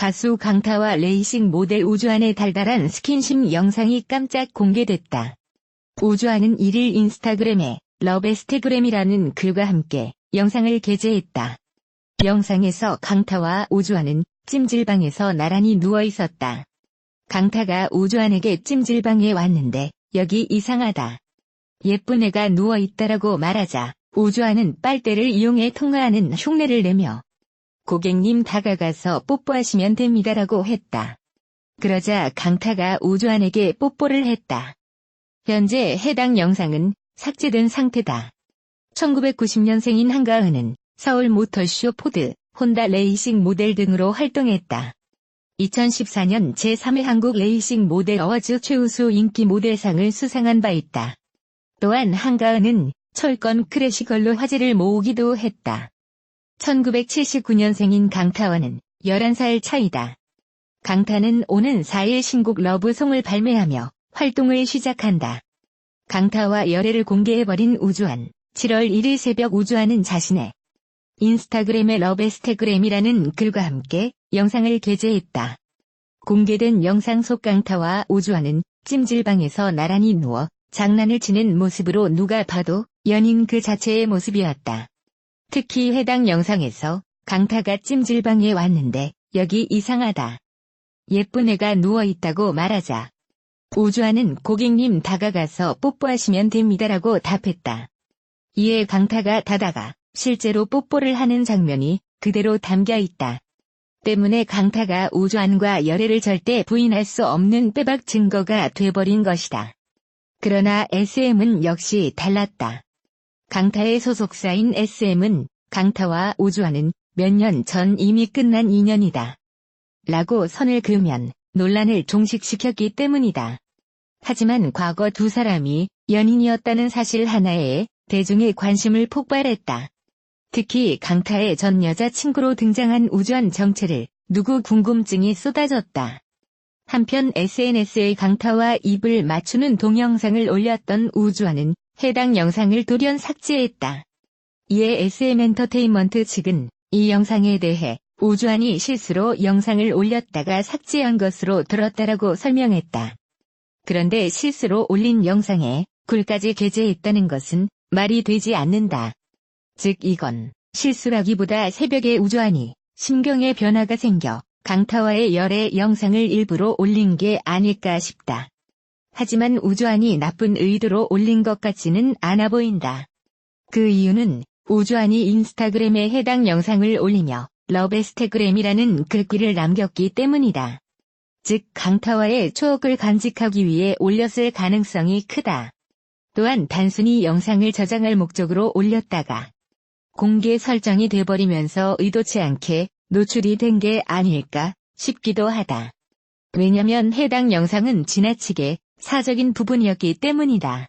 가수 강타와 레이싱 모델 우주안의 달달한 스킨십 영상이 깜짝 공개됐다. 우주안은 1일 인스타그램에 러베스테그램이라는 글과 함께 영상을 게재했다. 영상에서 강타와 우주안은 찜질방에서 나란히 누워 있었다. 강타가 우주안에게 찜질방에 왔는데 여기 이상하다. 예쁜 애가 누워 있다라고 말하자 우주안은 빨대를 이용해 통화하는 흉내를 내며 고객님 다가가서 뽀뽀하시면 됩니다라고 했다. 그러자 강타가 우주안에게 뽀뽀를 했다. 현재 해당 영상은 삭제된 상태다. 1990년생인 한가은은 서울 모터쇼 포드, 혼다 레이싱 모델 등으로 활동했다. 2014년 제3회 한국 레이싱 모델 어워즈 최우수 인기 모델상을 수상한 바 있다. 또한 한가은은 철권 크래시걸로 화제를 모으기도 했다. 1979년생인 강타와는 11살 차이다. 강타는 오는 4일 신곡 러브송을 발매하며 활동을 시작한다. 강타와 열애를 공개해버린 우주한 7월 1일 새벽 우주한은 자신의 인스타그램의 러베스테그램이라는 글과 함께 영상을 게재했다. 공개된 영상 속 강타와 우주한은 찜질방에서 나란히 누워 장난을 치는 모습으로 누가 봐도 연인 그 자체의 모습이었다. 특히 해당 영상에서 강타가 찜질방에 왔는데 여기 이상하다. 예쁜 애가 누워있다고 말하자. 우주아는 고객님 다가가서 뽀뽀하시면 됩니다라고 답했다. 이에 강타가 다다가 실제로 뽀뽀를 하는 장면이 그대로 담겨 있다. 때문에 강타가 우주안과 열애를 절대 부인할 수 없는 빼박 증거가 돼버린 것이다. 그러나 SM은 역시 달랐다. 강타의 소속사인 SM은 강타와 우주안은 몇 년 전 이미 끝난 인연이다. 라고 선을 그으면 논란을 종식시켰기 때문이다. 하지만 과거 두 사람이 연인이었다는 사실 하나에 대중의 관심을 폭발했다. 특히 강타의 전 여자친구로 등장한 우주한 정체를 누구 궁금증이 쏟아졌다. 한편 SNS에 강타와 입을 맞추는 동영상을 올렸던 우주한은 해당 영상을 돌연 삭제했다. 이에 SM엔터테인먼트 측은 이 영상에 대해 우주한이 실수로 영상을 올렸다가 삭제한 것으로 들었다라고 설명했다. 그런데 실수로 올린 영상에 글까지 게재했다는 것은 말이 되지 않는다. 즉 이건 실수라기보다 새벽에 우주한이 심경의 변화가 생겨 강타와의 열애 영상을 일부러 올린 게 아닐까 싶다. 하지만 우주한이 나쁜 의도로 올린 것 같지는 않아 보인다. 그 이유는 우주한이 인스타그램에 해당 영상을 올리며 러베스테그램이라는 글귀를 남겼기 때문이다. 즉 강타와의 추억을 간직하기 위해 올렸을 가능성이 크다. 또한 단순히 영상을 저장할 목적으로 올렸다가 공개 설정이 돼버리면서 의도치 않게 노출이 된 게 아닐까 싶기도 하다. 왜냐면 해당 영상은 지나치게 사적인 부분이었기 때문이다.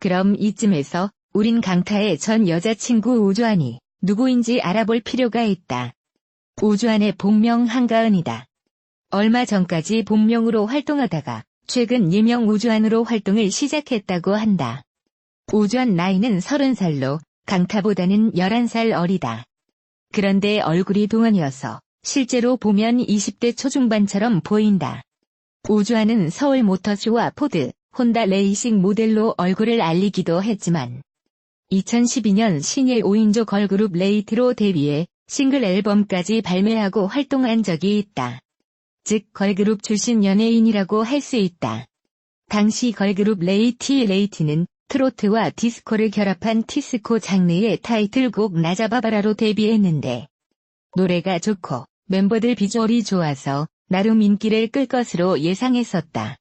그럼 이쯤에서 우린 강타의 전 여자친구 우주안이 누구인지 알아볼 필요가 있다. 우주안의 본명 한가은이다. 얼마 전까지 본명으로 활동하다가 최근 예명 우주안으로 활동을 시작했다고 한다. 우주안 나이는 30살로 강타보다는 11살 어리다. 그런데 얼굴이 동안이어서 실제로 보면 20대 초중반처럼 보인다. 우주안은 서울 모터쇼와 포드, 혼다 레이싱 모델로 얼굴을 알리기도 했지만 2012년 신예 5인조 걸그룹 레이트로 데뷔해 싱글 앨범까지 발매하고 활동한 적이 있다. 즉 걸그룹 출신 연예인이라고 할 수 있다. 당시 걸그룹 레이티 레이티는 트로트와 디스코를 결합한 티스코 장르의 타이틀곡 나자바바라로 데뷔했는데 노래가 좋고 멤버들 비주얼이 좋아서 나름 인기를 끌 것으로 예상했었다.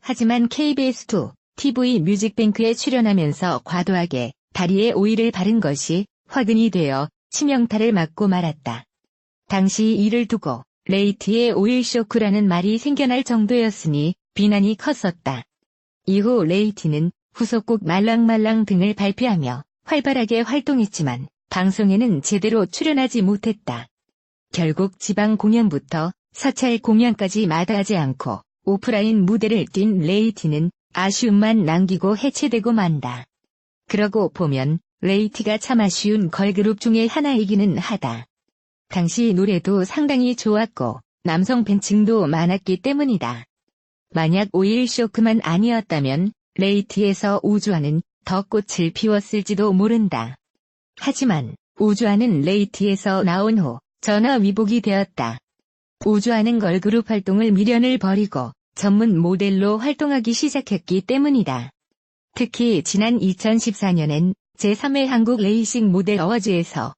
하지만 KBS2 TV 뮤직뱅크에 출연하면서 과도하게 다리에 오일을 바른 것이 화근이 되어 치명타를 맞고 말았다. 당시 이를 두고 레이트의 오일 쇼크라는 말이 생겨날 정도였으니 비난이 컸었다. 이후 레이티는 후속곡 말랑말랑 등을 발표하며 활발하게 활동했지만 방송에는 제대로 출연하지 못했다. 결국 지방 공연부터 사찰 공연까지 마다하지 않고 오프라인 무대를 뛴 레이티는 아쉬움만 남기고 해체되고 만다. 그러고 보면 레이티가 참 아쉬운 걸그룹 중의 하나이기는 하다. 당시 노래도 상당히 좋았고 남성 팬층도 많았기 때문이다. 만약 오일 쇼크만 아니었다면 레이티에서 우주아는 더 꽃을 피웠을지도 모른다. 하지만 우주아는 레이티에서 나온 후 전화 위복이 되었다. 우주아는 걸 그룹 활동을 미련을 버리고 전문 모델로 활동하기 시작했기 때문이다. 특히 지난 2014년엔 제3회 한국 레이싱 모델 어워즈에서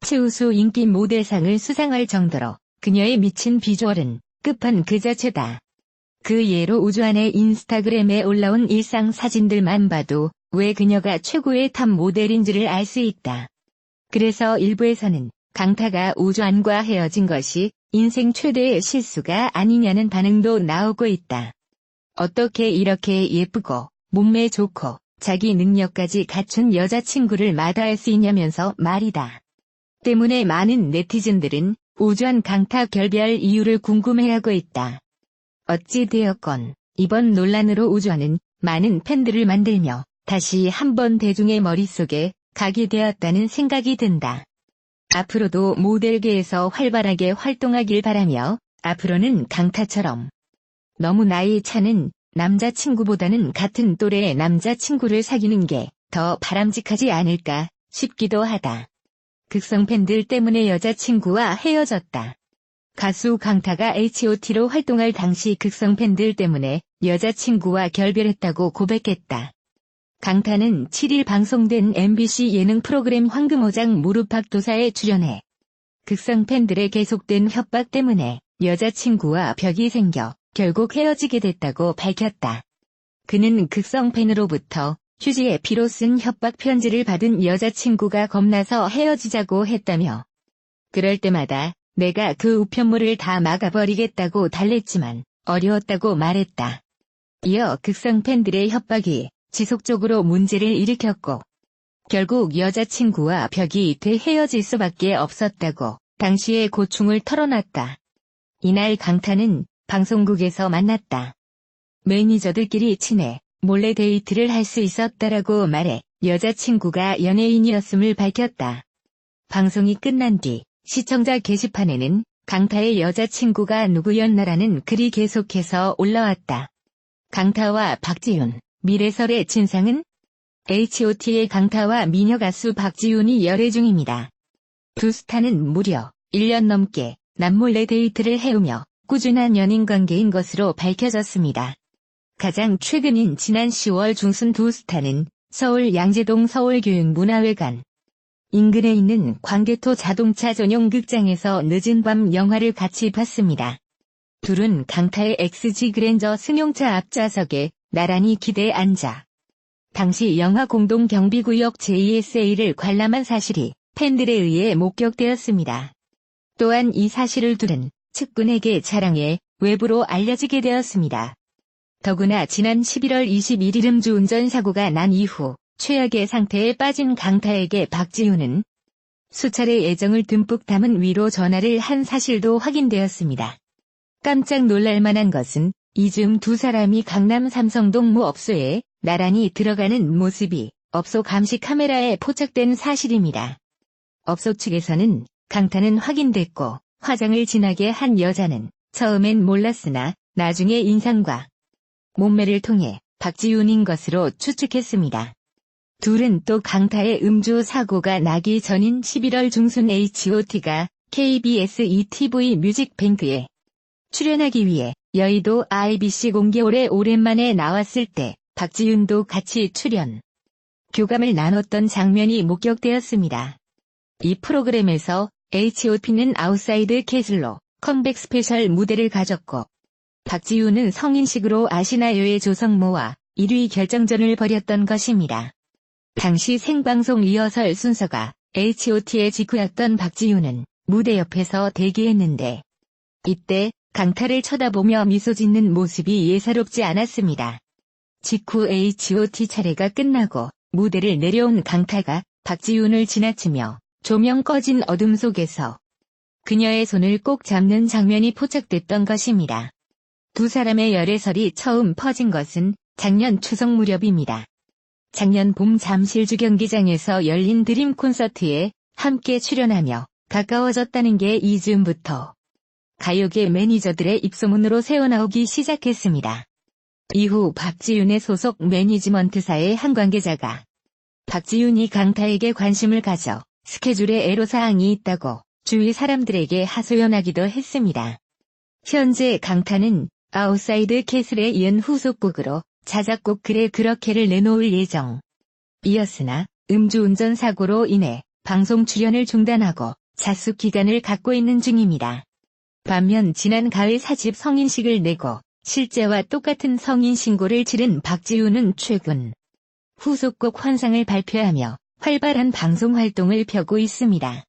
최우수 인기 모델상을 수상할 정도로 그녀의 미친 비주얼은 끝판 그 자체다. 그 예로 우주안의 인스타그램에 올라온 일상 사진들만 봐도 왜 그녀가 최고의 탑 모델인지를 알 수 있다. 그래서 일부에서는 강타가 우주안과 헤어진 것이 인생 최대의 실수가 아니냐는 반응도 나오고 있다. 어떻게 이렇게 예쁘고 몸매 좋고 자기 능력까지 갖춘 여자친구를 마다할 수 있냐면서 말이다. 때문에 많은 네티즌들은 우주한 강타 결별 이유를 궁금해하고 있다. 어찌되었건 이번 논란으로 우주한은 많은 팬들을 만들며 다시 한번 대중의 머릿속에 가게 되었다는 생각이 든다. 앞으로도 모델계에서 활발하게 활동하길 바라며 앞으로는 강타처럼 너무 나이 차는 남자친구보다는 같은 또래의 남자친구를 사귀는 게 더 바람직하지 않을까 싶기도 하다. 극성 팬들 때문에 여자친구와 헤어졌다. 가수 강타가 H.O.T로 활동할 당시 극성 팬들 때문에 여자친구와 결별했다고 고백했다. 강타는 7일 방송된 MBC 예능 프로그램 황금호장 무릎팍도사에 출연해 극성 팬들의 계속된 협박 때문에 여자친구와 벽이 생겨 결국 헤어지게 됐다고 밝혔다. 그는 극성 팬으로부터 휴지에 피로 쓴 협박 편지를 받은 여자친구가 겁나서 헤어지자고 했다며 그럴 때마다 내가 그 우편물을 다 막아버리겠다고 달랬지만 어려웠다고 말했다. 이어 극성 팬들의 협박이 지속적으로 문제를 일으켰고 결국 여자친구와 벽이 돼 헤어질 수밖에 없었다고 당시의 고충을 털어놨다. 이날 강타는 방송국에서 만났다. 매니저들끼리 친해 몰래 데이트를 할 수 있었다라고 말해 여자친구가 연예인이었음을 밝혔다. 방송이 끝난 뒤 시청자 게시판에는 강타의 여자친구가 누구였나라는 글이 계속해서 올라왔다. 강타와 박지윤, 미래설의 진상은 H.O.T의 강타와 미녀 가수 박지윤이 열애 중입니다. 두 스타는 무려 1년 넘게 남몰래 데이트를 해오며 꾸준한 연인 관계인 것으로 밝혀졌습니다. 가장 최근인 지난 10월 중순 두 스타는 서울 양재동 서울교육문화회관 인근에 있는 광개토 자동차 전용 극장에서 늦은 밤 영화를 같이 봤습니다. 둘은 강타의 XG 그랜저 승용차 앞좌석에 나란히 기대에 앉아 당시 영화 공동 경비구역 JSA를 관람한 사실이 팬들에 의해 목격되었습니다. 또한 이 사실을 둘은 측근에게 자랑해 외부로 알려지게 되었습니다. 더구나 지난 11월 21일 음주운전 사고가 난 이후 최악의 상태에 빠진 강타에게 박지훈은 수차례 애정을 듬뿍 담은 위로 전화를 한 사실도 확인되었습니다. 깜짝 놀랄만한 것은 이즈음 두 사람이 강남 삼성동 모 업소에 나란히 들어가는 모습이 업소 감시 카메라에 포착된 사실입니다. 업소 측에서는 강타는 확인됐고 화장을 진하게 한 여자는 처음엔 몰랐으나 나중에 인상과 몸매를 통해 박지윤인 것으로 추측했습니다. 둘은 또 강타의 음주 사고가 나기 전인 11월 중순 H.O.T가 KBS ETV 뮤직뱅크에 출연하기 위해 여의도 IBC 공개홀에 오랜만에 나왔을 때 박지윤도 같이 출연. 교감을 나눴던 장면이 목격되었습니다. 이 프로그램에서 H.O.T는 아웃사이드 캐슬로 컴백 스페셜 무대를 가졌고 박지윤은 성인식으로 아시나요의 조성모와 1위 결정전을 벌였던 것입니다. 당시 생방송 리허설 순서가 H.O.T의 직후였던 박지윤은 무대 옆에서 대기했는데 이때 강타를 쳐다보며 미소 짓는 모습이 예사롭지 않았습니다. 직후 H.O.T 차례가 끝나고 무대를 내려온 강타가 박지윤을 지나치며 조명 꺼진 어둠 속에서 그녀의 손을 꼭 잡는 장면이 포착됐던 것입니다. 두 사람의 열애설이 처음 퍼진 것은 작년 추석 무렵입니다. 작년 봄 잠실주 경기장에서 열린 드림 콘서트에 함께 출연하며 가까워졌다는 게 이즈음부터 가요계 매니저들의 입소문으로 새어나오기 시작했습니다. 이후 박지윤의 소속 매니지먼트사의 한 관계자가 박지윤이 강타에게 관심을 가져 스케줄에 애로사항이 있다고 주위 사람들에게 하소연하기도 했습니다. 현재 강타는 아웃사이드 캐슬에 이은 후속곡으로 자작곡 그래 그렇게를 내놓을 예정. 이었으나 음주운전 사고로 인해 방송 출연을 중단하고 자숙 기간을 갖고 있는 중입니다. 반면 지난 가을 사집 성인식을 내고 실제와 똑같은 성인 신고를 치른 박지우는 최근 후속곡 환상을 발표하며 활발한 방송 활동을 펴고 있습니다.